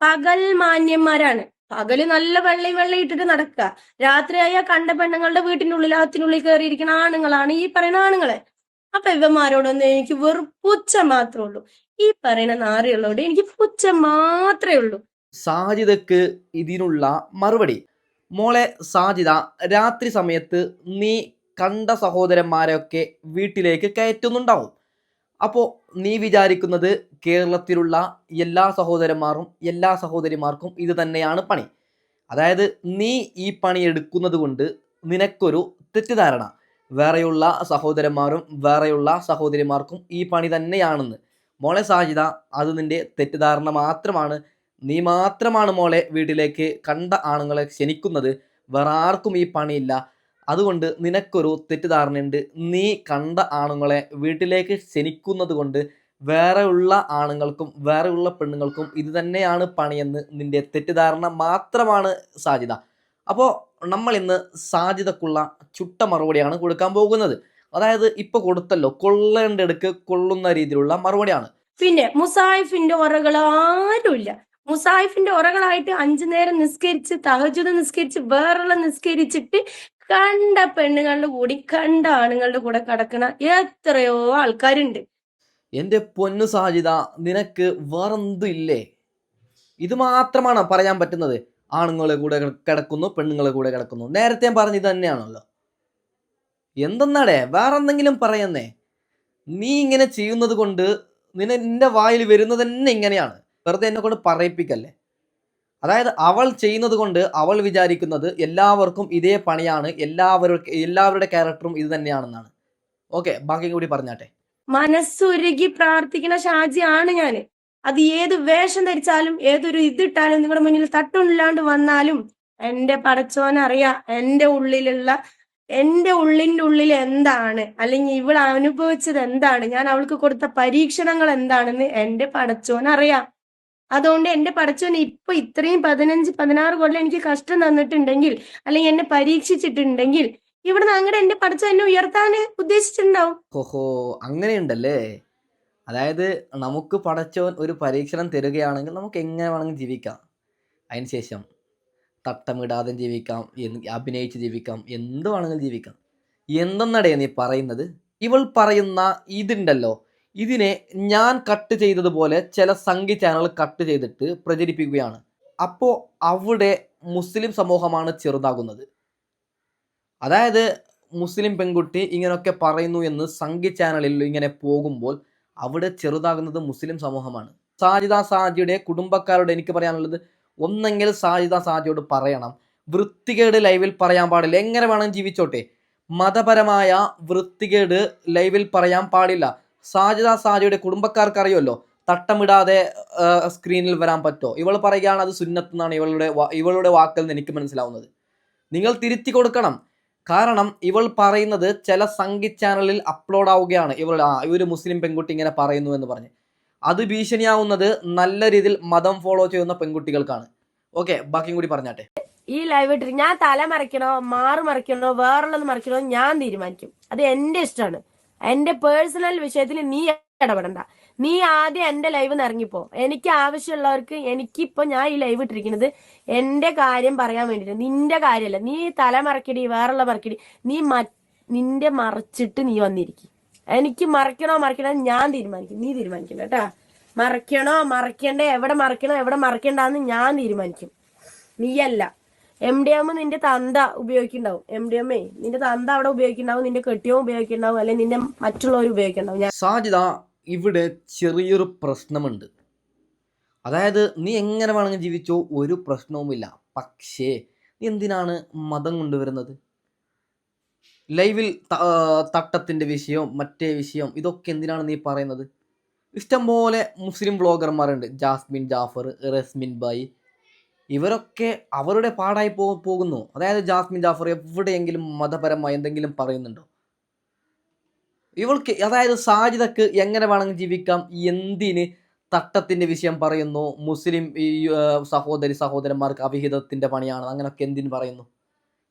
പകൽ മാന്യന്മാരാണ്. പകൽ നല്ല വെള്ളി വെള്ളി ഇട്ടിട്ട് നടക്കുക. രാത്രിയായ കണ്ട പെണ്ണുങ്ങളുടെ വീട്ടിനുള്ളിൽ അതിനുള്ളിൽ കയറിയിരിക്കുന്ന ആണുങ്ങളാണ് ഈ പറയുന്ന ആണുങ്ങളെ. അപ്പൊ ഇവന്മാരോടൊന്നും എനിക്ക് വെറും പുച്ച മാത്രമേ ഉള്ളൂ. ഈ പറയുന്ന നാറിയുള്ളോട് എനിക്ക് പുച്ച മാത്രമേ ഉള്ളൂ. സാജിദക്ക് ഇതിനുള്ള മറുപടി. മോളെ സാജിദ രാത്രി സമയത്ത് നീ കണ്ട സഹോദരന്മാരെയൊക്കെ വീട്ടിലേക്ക് കയറ്റുന്നുണ്ടാവും. അപ്പോൾ നീ വിചാരിക്കുന്നത് കേരളത്തിലുള്ള എല്ലാ സഹോദരന്മാരും എല്ലാ സഹോദരിമാർക്കും ഇത് തന്നെയാണ് പണി. അതായത് നീ ഈ പണി എടുക്കുന്നത് കൊണ്ട് നിനക്കൊരു തെറ്റിദ്ധാരണ. വേറെയുള്ള സഹോദരന്മാരും വേറെയുള്ള സഹോദരിമാർക്കും ഈ പണി തന്നെയാണെന്ന്. മോളെ സാജിത അത് നിന്റെ തെറ്റിദ്ധാരണ മാത്രമാണ്. നീ മാത്രമാണ് മോളെ വീട്ടിലേക്ക് കണ്ട ആണുങ്ങളെ ക്ഷണിക്കുന്നത്. വേറെ ആർക്കും ഈ പണിയില്ല. അതുകൊണ്ട് നിനക്കൊരു തെറ്റിദ്ധാരണയുണ്ട്. നീ കണ്ട ആണുങ്ങളെ വീട്ടിലേക്ക് ക്ഷണിക്കുന്നത് കൊണ്ട് വേറെയുള്ള ആണുങ്ങൾക്കും വേറെയുള്ള പെണ്ണുങ്ങൾക്കും ഇത് തന്നെയാണ് പണിയെന്ന് നിന്റെ തെറ്റിദ്ധാരണ മാത്രമാണ് സാധ്യത. അപ്പോൾ നമ്മൾ ഇന്ന് സാധ്യതക്കുള്ള ചുട്ട മറുപടിയാണ് കൊടുക്കാൻ പോകുന്നത്. അതായത് ഇപ്പൊ കൊടുത്തല്ലോ കൊള്ളേണ്ടടുക്ക് കൊള്ളുന്ന രീതിയിലുള്ള മറുപടിയാണ്. പിന്നെ മുസായിഫിന്റെ ഉറകൾ ആരുമില്ല. മുസായിഫിന്റെ ഉറകളായിട്ട് അഞ്ചു നേരം നിസ്കരിച്ച് തഹജുദ് നിസ്കരിച്ച് വേറെ നിസ്കരിച്ചിട്ട് കണ്ട പെണ്ണുങ്ങളുടെ കൂടി കണ്ട ആണുങ്ങളുടെ കൂടെ കിടക്കണ എത്രയോ ആൾക്കാരുണ്ട്. എന്റെ പൊന്നു സാജിത നിനക്ക് വേറെന്തും ഇല്ലേ? ഇത് മാത്രമാണ് പറയാൻ പറ്റുന്നത്? ആണുങ്ങളെ കൂടെ കിടക്കുന്നു പെണ്ണുങ്ങളെ കൂടെ കിടക്കുന്നു. നേരത്തെ പറഞ്ഞത് തന്നെയാണല്ലോ എന്തെന്നാടേ വേറെ എന്തെങ്കിലും പറയുന്നേ. നീ ഇങ്ങനെ ചെയ്യുന്നത് കൊണ്ട് നിന നിന്റെ വായിൽ വരുന്നത് തന്നെ ഇങ്ങനെയാണ്. വെറുതെ എന്നെ കൊണ്ട് പറയിപ്പിക്കല്ലേ? അതായത് അവൾ ചെയ്യുന്നത് കൊണ്ട് അവൾ വിചാരിക്കുന്നത് എല്ലാവർക്കും ഇതേ പണിയാണ് എല്ലാവരും എല്ലാവരുടെ ക്യാരക്ടറും ഇത് തന്നെയാണെന്നാണ്. ഓക്കെ ബാക്കി കൂടി പറഞ്ഞാട്ടെ. മനസ്സുരുകി പ്രാർത്ഥിക്കുന്ന ഷാജിയാണ് ഞാൻ. അത് ഏത് വേഷം ധരിച്ചാലും ഏതൊരു ഇതിട്ടാലും നിങ്ങളുടെ മുന്നിൽ തട്ടുണ്ടാണ്ട് വന്നാലും എന്റെ പടച്ചോനറിയാം എന്റെ ഉള്ളിലുള്ള എന്റെ ഉള്ളിന്റെ ഉള്ളിൽ എന്താണ് അല്ലെങ്കിൽ ഇവൾ അനുഭവിച്ചത് എന്താണ് ഞാൻ അവൾക്ക് കൊടുത്ത പരീക്ഷണങ്ങൾ എന്താണെന്ന് എന്റെ പടച്ചോൻ അറിയാം. അതുകൊണ്ട് എന്റെ പടച്ചോൻ ഇപ്പൊ ഇത്രയും പതിനഞ്ച് പതിനാറ് കൊല്ലം എനിക്ക് കഷ്ടം തന്നിട്ടുണ്ടെങ്കിൽ അല്ലെങ്കിൽ എന്നെ പരീക്ഷിച്ചിട്ടുണ്ടെങ്കിൽ ഇവിടെ നിന്ന് അങ്ങടെ എന്റെ പടച്ചോ എന്നെ ഉയർത്താൻ ഉദ്ദേശിച്ചിട്ടുണ്ടാവും. ഓഹോ അങ്ങനെയുണ്ടല്ലേ? അതായത് നമുക്ക് പഠിച്ചവൻ ഒരു പരീക്ഷണം തരികയാണെങ്കിൽ നമുക്ക് എങ്ങനെ വേണമെങ്കിൽ ജീവിക്കാം. അതിനുശേഷം തട്ടമിടാതെ ജീവിക്കാം അഭിനയിച്ച് ജീവിക്കാം എന്ത് വേണമെങ്കിലും ജീവിക്കാം. എന്തെന്നടേ നീ പറയുന്നത്? ഇവൾ പറയുന്ന ഇതുണ്ടല്ലോ. ഇതിനെ ഞാൻ കട്ട് ചെയ്തതുപോലെ ചില സംഘി ചാനൽ കട്ട് ചെയ്തിട്ട് പ്രചരിപ്പിക്കുകയാണ്. അപ്പോൾ അവിടെ മുസ്ലിം സമൂഹമാണ് ചെറുതാകുന്നത്. അതായത് മുസ്ലിം പെൺകുട്ടി ഇങ്ങനെയൊക്കെ പറയുന്നു എന്ന് സംഘി ചാനലിൽ ഇങ്ങനെ പോകുമ്പോൾ അവിടെ ചെറുതാകുന്നത് മുസ്ലിം സമൂഹമാണ്. സാജിദ സാജിയുടെ കുടുംബക്കാരോട് എനിക്ക് പറയാനുള്ളത് ഒന്നെങ്കിൽ സാജിദ സാജിയോട് പറയണം. വൃത്തികേട് ലൈവിൽ പറയാൻ പാടില്ല. എങ്ങനെ വേണം ജീവിച്ചോട്ടെ? മതപരമായ വൃത്തികേട് ലൈവിൽ പറയാൻ പാടില്ല. സാജിദ സാജിയുടെ കുടുംബക്കാർക്ക് അറിയുമല്ലോ തട്ടമിടാതെ സ്ക്രീനിൽ വരാൻ പറ്റുമോ ഇവൾ പറയുകയാണ് അത് സുന്നത്ത് എന്നാണ് ഇവളുടെ ഇവളുടെ വാക്കിൽ നിന്ന് എനിക്ക് മനസ്സിലാവുന്നത്. നിങ്ങൾ തിരുത്തി കൊടുക്കണം. കാരണം ഇവൾ പറയുന്നത് ചില സംഗീത് ചാനലിൽ അപ്ലോഡ് ആവുകയാണ് ഇവൾ ആ ഇവർ മുസ്ലിം പെൺകുട്ടി ഇങ്ങനെ പറയുന്നു എന്ന് പറഞ്ഞ്. അത് ഭീഷണിയാവുന്നത് നല്ല രീതിയിൽ മതം ഫോളോ ചെയ്യുന്ന പെൺകുട്ടികൾക്കാണ്. ഓക്കെ ബാക്കിയും കൂടി പറഞ്ഞാട്ടെ. ഈ ലൈവ് ഇട്ടിട്ട് ഞാൻ തല മറിക്കണോ മാറ് മറിക്കണോ വേറുള്ളത് മറിക്കണോ ഞാൻ തീരുമാനിക്കും. അത് എന്റെ ഇഷ്ടമാണ്. എന്റെ പേഴ്സണൽ വിഷയത്തിൽ നീ ഇടപെടണ്ട. നീ ആദ്യം എന്റെ ലൈവ് ഇറങ്ങിപ്പോ. എനിക്ക് ആവശ്യമുള്ളവർക്ക് എനിക്കിപ്പോ ഞാൻ ഈ ലൈവ് ഇട്ടിരിക്കുന്നത് എന്റെ കാര്യം പറയാൻ വേണ്ടിട്ട്. നിന്റെ കാര്യമല്ല. നീ തല മറക്കിടി വേറുള്ള മറക്കിടി. നീ നിന്റെ മറച്ചിട്ട് നീ വന്നിരിക്കും. എനിക്ക് മറക്കണോ മറക്കണോ ഞാൻ തീരുമാനിക്കും. നീ തീരുമാനിക്കണ്ട കേട്ടാ. മറക്കണോ മറക്കണ്ടേ? എവിടെ മറക്കണോ എവിടെ മറക്കണ്ടെന്ന് ഞാൻ തീരുമാനിക്കും. നീയല്ല. എം ഡി എം നിന്റെ തന്ത ഉപയോഗിക്കുന്നുണ്ടാവും. എം ഡി എമ്മേ നിന്റെ തന്ത അവിടെ ഉപയോഗിക്കുന്നുണ്ടാവും നിന്റെ കെട്ടിയവും ഉപയോഗിക്കുന്നുണ്ടാവും അല്ലെങ്കിൽ നിന്റെ മറ്റുള്ളവർ ഉപയോഗിക്കുന്നുണ്ടാവും. ഞാൻ സാജിദ ഇവിടെ ചെറിയൊരു പ്രശ്നമുണ്ട്. അതായത് നീ എങ്ങനെ വേണമെങ്കിൽ ജീവിച്ചോ ഒരു പ്രശ്നവുമില്ല. പക്ഷേ നീ എന്തിനാണ് മതം കൊണ്ടുവരുന്നത്? ലൈവിൽ തട്ടത്തിന്റെ വിഷയം മറ്റേ വിഷയം ഇതൊക്കെ എന്തിനാണ് നീ പറയുന്നത്? ഇഷ്ടംപോലെ മുസ്ലിം വ്ളോഗർമാരുണ്ട്. ജാസ്മിൻ ജാഫർ റസ്മിൻ ബായി ഇവരൊക്കെ അവരുടെ പാടായി പോ പോകുന്നു. അതായത് ജാസ്മിൻ ജാഫർ എവിടെയെങ്കിലും മതപരമായി എന്തെങ്കിലും പറയുന്നുണ്ടോ? ഇവൾക്ക് അതായത് സാജിദക്ക് എങ്ങനെ വേണമെങ്കിൽ ജീവിക്കാം? എന്തിന് തട്ടത്തിന്റെ വിഷയം പറയുന്നു? മുസ്ലിം ഈ സഹോദരി സഹോദരന്മാർക്ക് അവിഹിതത്തിന്റെ പണിയാണ്. അങ്ങനെയൊക്കെ എന്തിന് പറയുന്നു?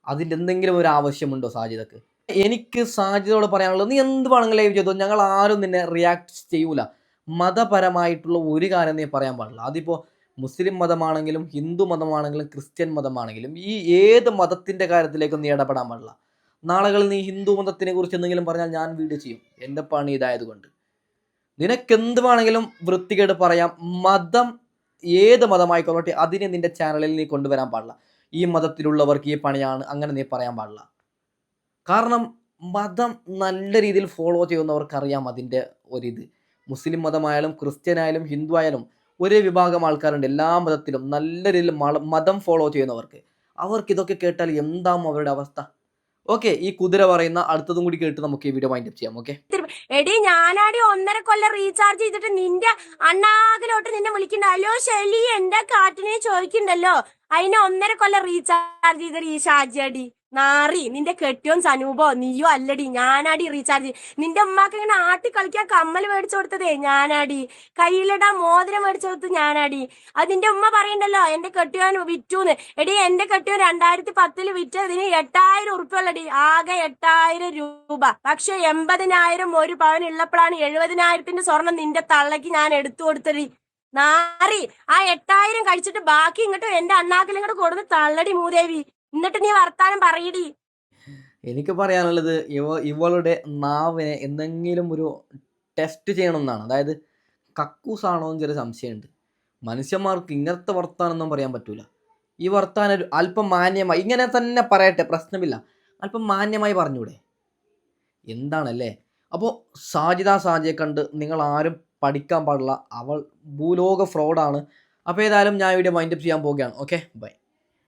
അതിന്റെ എന്തെങ്കിലും ഒരു ആവശ്യമുണ്ടോ സാജിദക്ക്? എനിക്ക് സാജിദയോട് പറയാനുള്ളത് നീ എന്ത് വേണമെങ്കിലും ലൈവ് ചെയ്തോ. ഞങ്ങൾ ആരും നിന്നെ റിയാക്ട് ചെയ്യൂല. മതപരമായിട്ടുള്ള ഒരു കാര്യം നീ പറയാൻ പാടില്ല. അതിപ്പോൾ മുസ്ലിം മതമാണെങ്കിലും ഹിന്ദു മതമാണെങ്കിലും ക്രിസ്ത്യൻ മതമാണെങ്കിലും ഈ ഏത് മതത്തിന്റെ കാര്യത്തിലേക്കും നീ ഇടപെടാൻ പാടില്ല. നാളുകളിൽ നീ ഹിന്ദു മതത്തിനെ കുറിച്ച് എന്തെങ്കിലും പറഞ്ഞാൽ ഞാൻ വീഡിയോ ചെയ്യും. എന്റെ പണി ഇതായതുകൊണ്ട്. നിനക്കെന്ത് വേണമെങ്കിലും വൃത്തികേട് പറയാം. മതം ഏത് മതമായിക്കൊള്ളട്ടെ അതിനെ നിന്റെ ചാനലിൽ നീ കൊണ്ടുവരാൻ പാടില്ല. ഈ മതത്തിലുള്ളവർക്ക് ഈ പണിയാണ് അങ്ങനെ നീ പറയാൻ പാടില്ല. കാരണം മതം നല്ല രീതിയിൽ ഫോളോ ചെയ്യുന്നവർക്കറിയാം അതിന്റെ ഒരിത്. മുസ്ലിം മതമായാലും ക്രിസ്ത്യൻ ആയാലും ഹിന്ദു ആയാലും ഒരേ വിഭാഗം ആൾക്കാരുണ്ട്. എല്ലാ മതത്തിലും നല്ല രീതിയിൽ മതം ഫോളോ ചെയ്യുന്നവർക്ക്. അവർക്ക് ഇതൊക്കെ കേട്ടാൽ എന്താവും അവരുടെ അവസ്ഥ? ഓക്കെ ഈ കുതിര പറയുന്ന അടുത്തതും കൂടി കേട്ട് നമുക്ക് ഈ വീഡിയോ മൈൻഡപ്പ് ചെയ്യാം. ഓക്കെ എടി ഞാനാടി ഒന്നര കൊല്ലം റീചാർജ് ചെയ്തിട്ട് നിന്റെ അണ്ണാകിലോട്ട് നിന്നെ വിളിക്കണ്ട. അല്ലോ ഷെലി എന്റെ കാറ്റിനെ ചോദിക്കണ്ടല്ലോ. അതിനെ ഒന്നര കൊല്ലം റീചാർജ് ചെയ്ത ഈ ഷാജിയടി. നാറി നിന്റെ കെട്ടിയോൻ സനൂപോ നീയോ അല്ലടി ഞാനാടി റീചാർജ് നിന്റെ ഉമ്മാക്ക് ഇങ്ങനെ ആട്ടി കളിക്കാൻ കമ്മൽ മേടിച്ചു കൊടുത്തതേ ഞാനാടി. കയ്യിലിടാൻ മോതിരം മേടിച്ചു കൊടുത്തത് ഞാനാടി. അത് നിന്റെ ഉമ്മ പറയണ്ടല്ലോ എന്റെ കെട്ടിയോൻ വിറ്റൂന്ന്. എടി എന്റെ കെട്ടിയോൻ രണ്ടായിരത്തി പത്തിൽ വിറ്റതിന് എട്ടായിരം ഉറുപ്പുള്ളടി ആകെ എട്ടായിരം രൂപ. പക്ഷെ എൺപതിനായിരം ഒരു പവൻ ഉള്ളപ്പോഴാണ് എഴുപതിനായിരത്തിന്റെ സ്വർണം നിന്റെ തള്ളക്ക് ഞാൻ എടുത്തു കൊടുത്തടി നാറി ആ എട്ടായിരം കഴിച്ചിട്ട് ബാക്കി ഇങ്ങോട്ട് എന്റെ അണ്ണാക്കിൽ ഇങ്ങോട്ട് കൊടുത്ത് തള്ളടി മൂദേവി. എന്നിട്ട് നീ വർത്താനം പറയടി. എനിക്ക് പറയാനുള്ളത് ഇവ ഇവളുടെ നാവിനെ എന്തെങ്കിലും ഒരു ടെസ്റ്റ് ചെയ്യണമെന്നാണ്. അതായത് കക്കൂസാണോ എന്ന് ചെറിയ സംശയമുണ്ട്. മനുഷ്യന്മാർക്ക് ഇങ്ങനത്തെ വർത്താനൊന്നും പറയാൻ പറ്റൂല. ഈ വർത്താനം അല്പം മാന്യമായി ഇങ്ങനെ തന്നെ പറയട്ടെ പ്രശ്നമില്ല. അല്പം മാന്യമായി പറഞ്ഞൂടെ. എന്താണല്ലേ? അപ്പോൾ സാജിദ സാജിയെ കണ്ട് നിങ്ങൾ ആരും പഠിക്കാൻ പാടില്ല. അവൾ ഭൂലോക ഫ്രോഡാണ് അപ്പോൾ ഏതായാലും ഞാൻ ഇവിടെ മൈൻഡപ്പ് ചെയ്യാൻ പോവുകയാണ്. Okay bye